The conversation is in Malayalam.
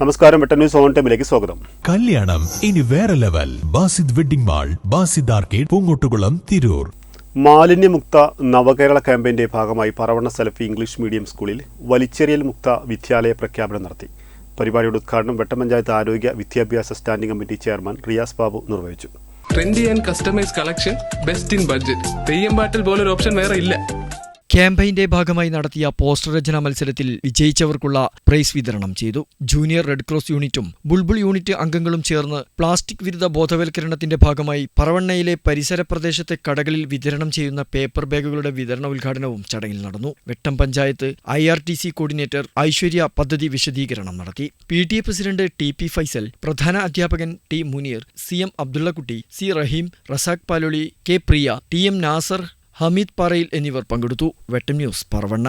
നമസ്കാരം വെട്ടൻ ന്യൂസ് ഓൺ ടൈമിലേക്ക് സ്വാഗതം. കല്യാണം ഇനി വേറെ level. Basid wedding mall Basid arcade Poongottukulam Tirur. മാലിന്യമുക്ത നവകേരള ക്യാമ്പയിന്റെ ഭാഗമായി പറവണ സലഫി ഇംഗ്ലീഷ് മീഡിയം സ്കൂളിൽ വലിച്ചെറിയൽ മുക്ത വിദ്യാലയ പ്രഖ്യാപനം നടത്തി. പരിപാടിയുടെ ഉദ്ഘാടനം വെട്ടപഞ്ചായത്ത് ആരോഗ്യ വിദ്യാഭ്യാസ standing committee chairman Riyas Babu നിർവഹിച്ചു. Trendy and customise collection best in budget Theyyam പാട്ടിൽ പോലൊരു ഓപ്ഷൻ വേറെ ഇല്ല. ക്യാമ്പയിന്റെ ഭാഗമായി നടത്തിയ പോസ്റ്റർ രചനാ മത്സരത്തിൽ വിജയിച്ചവർക്കുള്ള പ്രൈസ് വിതരണം ചെയ്തു. ജൂനിയർ റെഡ് ക്രോസ് യൂണിറ്റും ബുൾബുൾ യൂണിറ്റ് അംഗങ്ങളും ചേർന്ന് പ്ലാസ്റ്റിക് വിരുദ്ധ ബോധവൽക്കരണത്തിന്റെ ഭാഗമായി പറവണ്ണയിലെ പരിസര പ്രദേശത്തെ കടകളിൽ വിതരണം ചെയ്യുന്ന പേപ്പർ ബാഗുകളുടെ വിതരണ ഉദ്ഘാടനവും ചടങ്ങിൽ നടന്നു. Vettom panchayat I R T C coordinator Aishwarya പദ്ധതി വിശദീകരണം നടത്തി. P T A president T P Faisal പ്രധാന അധ്യാപകൻ T Muneer C M Abdullakutty C Rahim Razak Paloli K Priya T M Nasar Hameed Parayil എന്നിവർ പങ്കെടുത്തു. വെട്ടം ന്യൂസ് പറവണ്ണ.